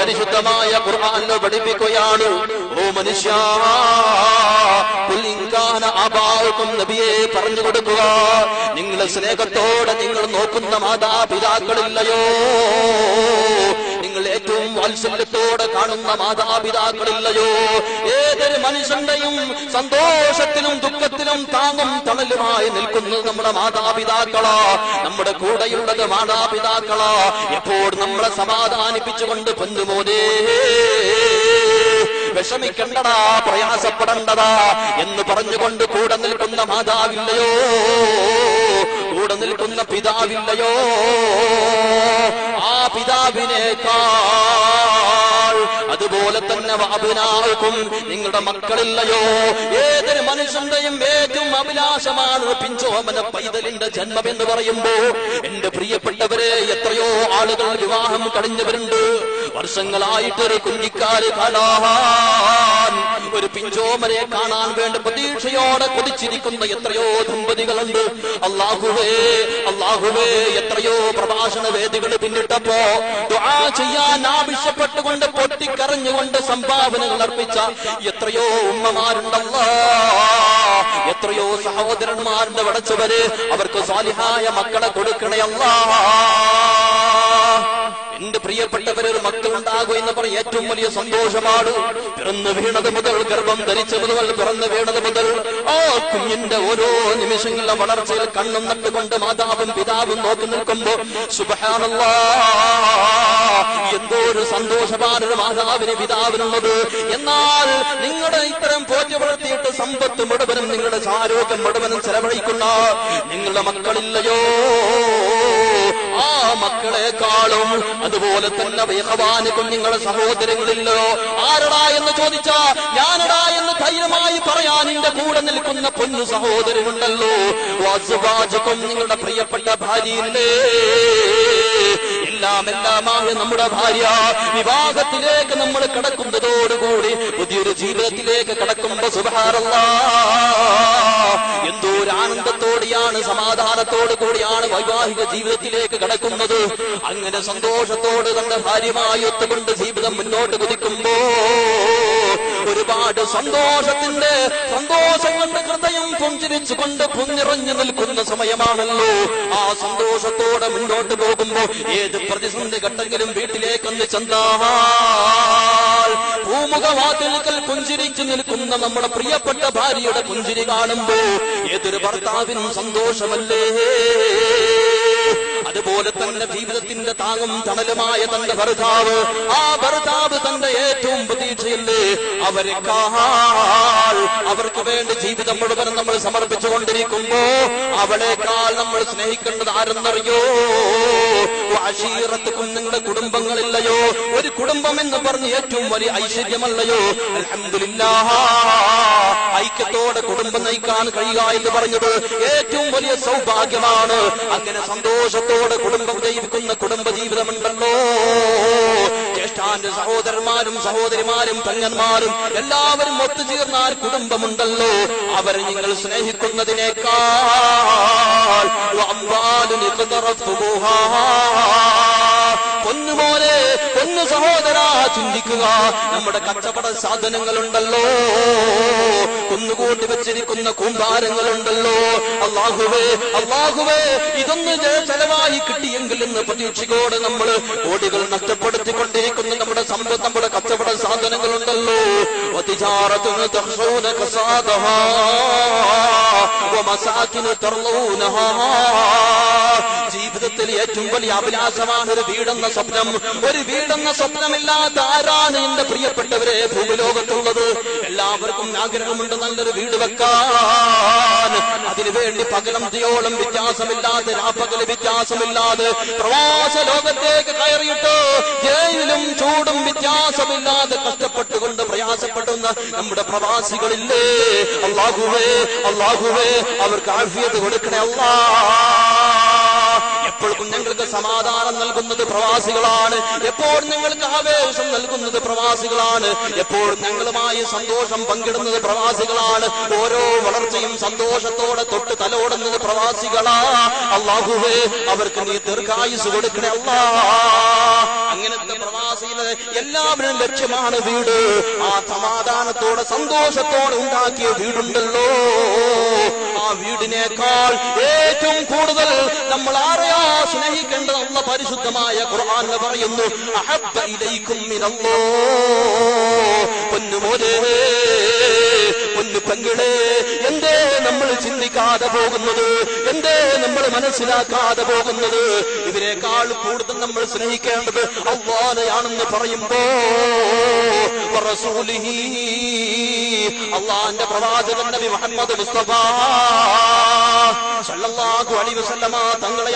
പരിശുദ്ധമായ ഖുർആൻ പഠിപ്പിക്കുകയാണ്. ഓ മനുഷ്യ നബിയെ പറഞ്ഞു കൊടുക്കുക. നിങ്ങളെ സ്നേഹത്തോടെ നിങ്ങൾ നോക്കുന്ന മാതാപിതാക്കളില്ലയോ? നിങ്ങൾ ഏറ്റവും വാത്സല്യത്തോടെ കാണുന്ന മാതാപിതാക്കളില്ലയോ? ഏതൊരു മനുഷ്യന്റെയും സന്തോഷത്തിനും സന്തോഷത്തിലും ദുഃഖത്തിലും താങ്ങും തണലുമായി നിൽക്കുന്നത് നമ്മുടെ മാതാപിതാക്കളോ. നമ്മുടെ കൂടെയുള്ളത് മാതാപിതാക്കളോ. എപ്പോൾ നമ്മളെ സമാധാനിപ്പിച്ചുകൊണ്ട് പൊന്നുമോനേ വിഷമിക്കണ്ടടാ പ്രയാസപ്പെടണ്ടടാ എന്ന് പറഞ്ഞുകൊണ്ട് കൂടെ നിൽക്കുന്ന മാതാവില്ലയോ? കൂടെ നിൽക്കുന്ന പിതാവില്ലയോ? ആ പിതാവിനേക്കാൾ അതുപോലെ തന്നെ അഭിനാക്കും നിങ്ങളുടെ മക്കളില്ലയോ? ഏതൊരു മനുഷ്യന്റെയും ഏറ്റവും അഭിലാഷമാണ് പിഞ്ചോമന പൈതലിന്റെ ജന്മം എന്ന് പറയുമ്പോ. എന്റെ പ്രിയപ്പെട്ടവരെ എത്രയോ ആളുകൾ വിവാഹം കഴിഞ്ഞവരുണ്ട്. വർഷങ്ങളായിട്ട് ഒരു കുഞ്ഞിക്കാൽ ഒരു പിഞ്ചോമനെ കാണാൻ വേണ്ട പ്രതീക്ഷയോടെ കൊതിച്ചിരിക്കുന്ന എത്രയോ ദമ്പതികളുണ്ട്. അള്ളാഹുവേ അള്ളാഹുവേ എത്രയോ പ്രഭാഷണ വേദികൾ പിന്നിട്ടപ്പോ ചെയ്യാൻ ആവശ്യപ്പെട്ടുകൊണ്ട് പൊട്ടിക്കരഞ്ഞുകൊണ്ട് സംഭാവനകൾ അർപ്പിച്ച എത്രയോ ഉമ്മമാരുണ്ടല്ലോ. എത്രയോ സഹോദരന്മാരുടെ വടച്ചവര് അവർക്ക് സ്വാലിഹായ മക്കളെ കൊടുക്കണയല്ല. എന്റെ പ്രിയപ്പെട്ടവര് ഒരു മക്കളുണ്ടാകും എന്ന് പറഞ്ഞ ഏറ്റവും വലിയ സന്തോഷമാണ്. പിറന്നു വീണത് മുതൽ ഗർഭം ധരിച്ചത് മുതൽ പിറന്നു വീണത് മുതൽ കുഞ്ഞിന്റെ ഓരോ നിമിഷങ്ങളിലെ വളർച്ചയിൽ കണ്ണും നട്ടുകൊണ്ട് മാതാവും പിതാവും നോക്കി നിൽക്കുമ്പോ സുബഹാനല്ലാ എന്തോ ഒരു സന്തോഷമാണ് ഒരു മാതാവിന് പിതാവിനുള്ളത്. എന്നാൽ നിങ്ങളുടെ ഇത്തരം പോറ്റി വളർത്തിയിട്ട് സമ്പത്ത് മുഴുവനും നിങ്ങളുടെ ആരോഗ്യം മുഴുവനും ചെലവഴിക്കുന്ന നിങ്ങളുടെ മക്കളില്ലയോ? ആ മക്കളെക്കാളും അതുപോലെ തന്നെ വയഹവാന് കുഞ്ഞുങ്ങളെ സഹോദരങ്ങളില്ലോ ആരടാ എന്ന് ചോദിച്ചാ ഞാനടാ എന്ന് ധൈര്യമായി പറയാൻ നിന്റെ കൂടെ നിൽക്കുന്ന പൊന്നു സഹോദരനുണ്ടല്ലോ. വാസുവാചകം നിങ്ങളുടെ പ്രിയപ്പെട്ട ഭാര്യയില്ലേ? എല്ലാം നമ്മുടെ ഭാര്യ വിവാഹത്തിലേക്ക് നമ്മൾ കടക്കുന്നതോടുകൂടി പുതിയൊരു ജീവിതത്തിലേക്ക് കടക്കുമ്പോ സുബാറല്ല എന്തോ ഒരു ആനന്ദത്തോടെയാണ് സമാധാനത്തോടു കൂടിയാണ് വൈവാഹിക ജീവിതത്തിലേക്ക് കടക്കുന്നത്. അങ്ങനെ സന്തോഷത്തോട് തന്റെ ഭാര്യമായി ഒത്തുകൊണ്ട് ജീവിതം മുന്നോട്ട് കുതിക്കുമ്പോ ഒരുപാട് സന്തോഷത്തിന്റെ സന്തോഷം കൊണ്ട് ഹൃദയം പുഞ്ചിരിച്ചുകൊണ്ട് പുഞ്ഞിറഞ്ഞു നിൽക്കുന്ന സമയമാണല്ലോ. ആ സന്തോഷത്തോടെ മുന്നോട്ട് പോകുമ്പോ ഏത് പ്രതിസന്ധി ഘട്ടങ്ങളും വീട്ടിലേക്കൊന്ന് ചെന്താൽ പൂമുഖവാതിൽക്കൽ പുഞ്ചിരിച്ചു നിൽക്കുന്ന നമ്മുടെ പ്രിയപ്പെട്ട ഭാര്യയുടെ പുഞ്ചിരി കാണുമ്പോ ഏതൊരു ഭർത്താവിനും സന്തോഷമല്ലേ? അതുപോലെ തന്നെ ജീവിതത്തിന്റെ താങ്ങും തണലുമായ തന്റെ ഭർത്താവ് ആ ഭർത്താവ് തന്റെ ഏറ്റവും പ്രതീക്ഷയില്ലേ? അവരെ അവർക്ക് വേണ്ടി ജീവിതം മുഴുവൻ നമ്മൾ സമർപ്പിച്ചുകൊണ്ടിരിക്കുമ്പോ അവളെക്കാൾ നമ്മൾ സ്നേഹിക്കേണ്ടത് ആരെന്നറിയോ അശീറത്തുക്കും നിങ്ങളുടെ കുടുംബങ്ങളില്ലയോ? ഒരു കുടുംബം എന്ന് പറഞ്ഞ് ഏറ്റവും വലിയ ഐശ്വര്യമല്ലയോ? അൽഹംദുലില്ലാ ഐക്യത്തോടെ കുടുംബം നയിക്കാൻ കഴിയുക എന്ന് പറഞ്ഞത് ഏറ്റവും വലിയ സൗഭാഗ്യമാണ്. അങ്ങനെ സന്തോഷത്തോടെ കുടുംബം ജീവിക്കുന്ന കുടുംബ ജീവിതമുണ്ടല്ലോ. ജ്യേഷ്ഠാന്റെ സഹോദരന്മാരും സഹോദരിമാരും പെങ്ങന്മാരും എല്ലാവരും ഒത്തുചേർന്നാൽ കുടുംബമുണ്ടല്ലോ. അവരെ നിങ്ങൾ സ്നേഹിക്കുന്നതിനേക്കാൾ. പൊന്നുമോനെ പൊന്നു സഹോദര ചിന്തിക്കുക. നമ്മുടെ കച്ചവട സാധനങ്ങളുണ്ടല്ലോ. കുന്നുകൂട്ടി വെച്ചിരിക്കുന്ന കൂമ്പാരങ്ങളുണ്ടല്ലോ. അള്ളാഹുവേ അള്ളാഹുവേ ഇതൊന്ന് ചെലവായി കിട്ടിയെങ്കിൽ എന്ന് പ്രതീക്ഷയോടെ നമ്മൾ കോടികൾ നഷ്ടപ്പെടുത്തിക്കൊണ്ടിരിക്കുന്ന നമ്മുടെ സമ്പത്ത് നമ്മുടെ കച്ചവട സാധനങ്ങളുണ്ടല്ലോ. വതിജാറത്തുന് തഖ്ശൂന കസാദഹാ ജീവിതത്തിൽ ഏറ്റവും വലിയ അഭിലാഷമാണ് ഒരു വീടെന്ന സ്വപ്നം. ഒരു വീടെന്ന സ്വപ്നമില്ലാത്ത ആരാണ് എന്റെ പ്രിയപ്പെട്ടവരെ? ഭൂമിലോകത്തുള്ളത് എല്ലാവർക്കും ആഗ്രഹമുണ്ട് നല്ലൊരു വീട് വെക്കാൻ. അതിനുവേണ്ടി പകലം ദിയോളം വ്യത്യാസമില്ലാതെ രാപ്പകൽ വ്യത്യാസമില്ലാതെ പ്രവാസ ലോകത്തേക്ക് കയറിയിട്ട് ജയിലും ചൂടും വ്യത്യാസമില്ലാതെ കഷ്ടപ്പെട്ടുകൊണ്ട് പ്രയാസപ്പെടുന്ന നമ്മുടെ പ്രവാസികളില്ലേ? അള്ളാഹുവേ അള്ളാഹുവേ അവർക്ക് ആഫിയത്ത് കൊടുക്കണേ അല്ലാ. എപ്പോഴും ഞങ്ങൾക്ക് സമാധാനം നൽകുന്നത് പ്രവാസികളാണ്. എപ്പോഴും ഞങ്ങൾക്ക് ആവേശം നൽകുന്നത് പ്രവാസികളാണ്. എപ്പോഴും ഞങ്ങളുമായി സന്തോഷം പങ്കിടുന്നത് പ്രവാസികളാണ്. ഓരോ വളർച്ചയും സന്തോഷത്തോടെ തൊട്ട് തലോടുന്നത് പ്രവാസികളാ. അള്ളാഹുവേ അവർക്ക് നീ ദീർഘായുസ് കൊടുക്കണേ അല്ലാ. എല്ലാവരും ലക്ഷ്യമാണ് വീട്. ആ സമാധാനത്തോടെ സന്തോഷത്തോടെ ഉണ്ടാക്കിയ വീടുണ്ടല്ലോ. ആ വീടിനേക്കാൾ ഏറ്റവും കൂടുതൽ നമ്മൾ ആരെയാ സ്നേഹിക്കേണ്ടത് അല്ല പരിശുദ്ധമായ ഖുർആൻ പറയുന്നു അഹബ്ബ ഇലൈക്കും മിനല്ലോ. പൊന്നുമോരേ പൊന്നു പെങ്ങളെ എന്തേ നമ്മൾ ചിന്തിക്കാതെ പോകുന്നത്? എന്തേ നമ്മൾ മനസ്സിലാക്കാതെ പോകുന്നത്? ഇതിനേക്കാൾ കൂടുതൽ നമ്മൾ സ്നേഹിക്കേണ്ടത് അവ്വാലയാണെന്ന് പറയുമ്പോ അള്ളാന്റെ പ്രവാചകൻ നബി മുഹമ്മദ് മുസ്തഫ സല്ലല്ലാഹു അലൈഹി വസല്ലമ തങ്ങളെ